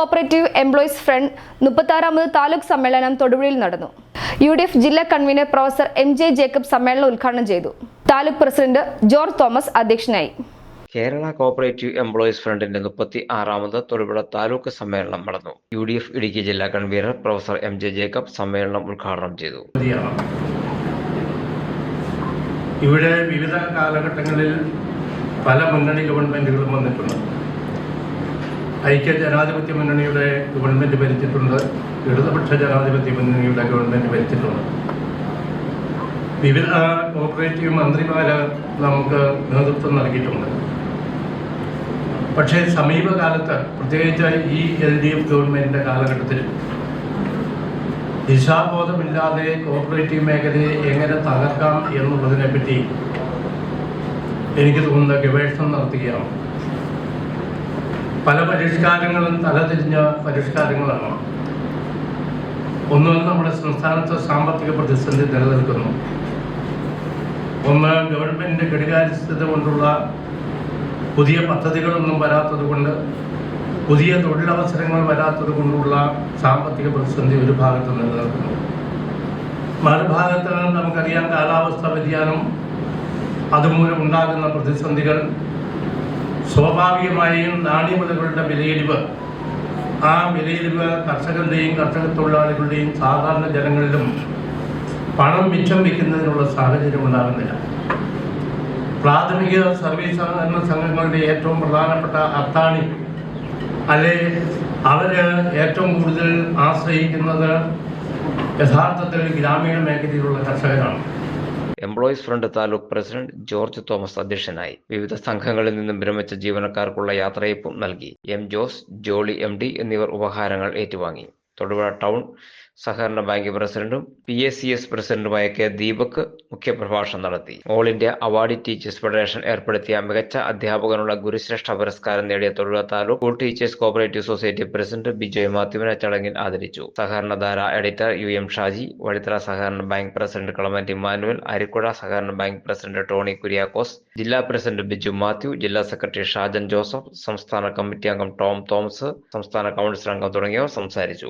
Cooperative employees front മുപ്പത്താറാമത് താലൂക്ക് സമ്മേളനം തൊടുപുഴയിൽ നടന്നു. യു ഡി എഫ് ജില്ലാ convener professor M J Jacob സമ്മേളനം ഉദ്ഘാടനം ചെയ്തു. താലൂക്ക് പ്രസിഡന്റ് ജോർജ് തോമസ് അധ്യക്ഷനായി. കേരള കോപ്പറേറ്റീവ് എംപ്ലോയീസ് ഫ്രണ്ടിന്റെ മുപ്പത്തി ആറാമത് തൊടുപുഴ താലൂക്ക് സമ്മേളനം നടന്നു. യു ഡി എഫ് ഇടുക്കി ജില്ലാ convener professor M J Jacob സമ്മേളനം ഉദ്ഘാടനം ചെയ്തു. ഇവിടെ വിവിധ കാലഘട്ടങ്ങളിൽ പല മുന്നണി ഗവൺമെന്റുകളും വന്നിട്ടുണ്ട്. ഐക്യ ജനാധിപത്യ മുന്നണിയുടെ ഗവൺമെന്റ് ഭരിച്ചിട്ടുണ്ട് ഇടതുപക്ഷ ജനാധിപത്യ മുന്നണിയുടെ ഗവൺമെന്റ് ഭരിച്ചിട്ടുണ്ട്. വിവിധ കോപ്പറേറ്റീവ് മന്ത്രിമാര് നമുക്ക് നേതൃത്വം നൽകിയിട്ടുണ്ട്. പക്ഷേ സമീപകാലത്ത് പ്രത്യേകിച്ച് ഈ എൽ ഡി എഫ് ഗവൺമെന്റിന്റെ കാലഘട്ടത്തിൽ ദിശാബോധമില്ലാതെ കോപ്പറേറ്റീവ് മേഖലയെ എങ്ങനെ തകർക്കാം എന്നുള്ളതിനെ പറ്റി എനിക്ക് തോന്നുന്ന ഗവേഷണം നടത്തുകയാണ്. പല പരിഷ്കാരങ്ങളും തലതിരിഞ്ഞ പരിഷ്കാരങ്ങളാണ്. ഒന്ന് നമ്മുടെ സംസ്ഥാനത്ത് സാമ്പത്തിക പ്രതിസന്ധി നിലനിൽക്കുന്നു. ഒന്ന് ഗവൺമെന്റ് ഘടികാരസ്ഥിത കൊണ്ടുള്ള പുതിയ പദ്ധതികളൊന്നും വരാത്തത് കൊണ്ട് പുതിയ തൊഴിലവസരങ്ങൾ വരാത്തത് കൊണ്ടുള്ള സാമ്പത്തിക പ്രതിസന്ധി ഒരു ഭാഗത്ത് നിലനിൽക്കുന്നു. മറുഭാഗത്ത് നമുക്കറിയാം കാലാവസ്ഥ വ്യതിയാനം അതുമൂലം ഉണ്ടാകുന്ന പ്രതിസന്ധികൾ സ്വാഭാവികമായും നാണ്യവിളകളുടെ വിലയിടിവ് ആ വിലയിടിവ് കർഷകരുടെയും കർഷക തൊഴിലാളികളുടെയും സാധാരണ ജനങ്ങളിലും പണം മിച്ചം വയ്ക്കുന്നതിനുള്ള സാഹചര്യം ഉണ്ടാകുന്നില്ല. പ്രാഥമിക സർവീസ് സഹകരണ സംഘങ്ങളുടെ ഏറ്റവും പ്രധാനപ്പെട്ട അത്താണി അല്ലെ അവർ ഏറ്റവും കൂടുതൽ ആശ്രയിക്കുന്നത് യഥാർത്ഥത്തിൽ ഗ്രാമീണ മേഖലയിലുള്ള കർഷകരാണ്. Employees front taluk president George Thomas അധ്യക്ഷനായി വിവിധ സംഘങ്ങളിൽ നിന്നും വിരമിച്ച ജീവനക്കാർക്കുള്ള യാത്രയപ്പും നൽകി. എം ജോസ് ജോളി എം എന്നിവർ ഉപഹാരങ്ങൾ ഏറ്റുവാങ്ങി. തൊടുപുഴ ടൗൺ സഹകരണ ബാങ്ക് പ്രസിഡന്റും പി എസ് സി എസ് പ്രസിഡന്റുമായ കെ ദീപക് മുഖ്യപ്രഭാഷണം നടത്തി. All India award teachers federation ഏർപ്പെടുത്തിയ മികച്ച അധ്യാപകനുള്ള ഗുരുശ്രേഷ്ഠ പുരസ്കാരം നേടിയ Thodupuzha taluk school teachers cooperative society president Bijoy മാത്യുവിനെ ചടങ്ങിൽ ആദരിച്ചു. Sahakaranadhara editor U M Shaji Vazhithara സഹകരണ bank president Clement Emmanuel Arikuzha സഹകരണ ബാങ്ക് പ്രസിഡന്റ് ടോണി കുര്യാക്കോസ് ജില്ലാ പ്രസിഡന്റ് ബിജു മാത്യു ജില്ലാ സെക്രട്ടറി ഷാജൻ ജോസഫ് സംസ്ഥാന കമ്മിറ്റി അംഗം ടോം തോമസ് സംസ്ഥാന കൗൺസിൽ അംഗം തുടങ്ങിയവർ സംസാരിച്ചു.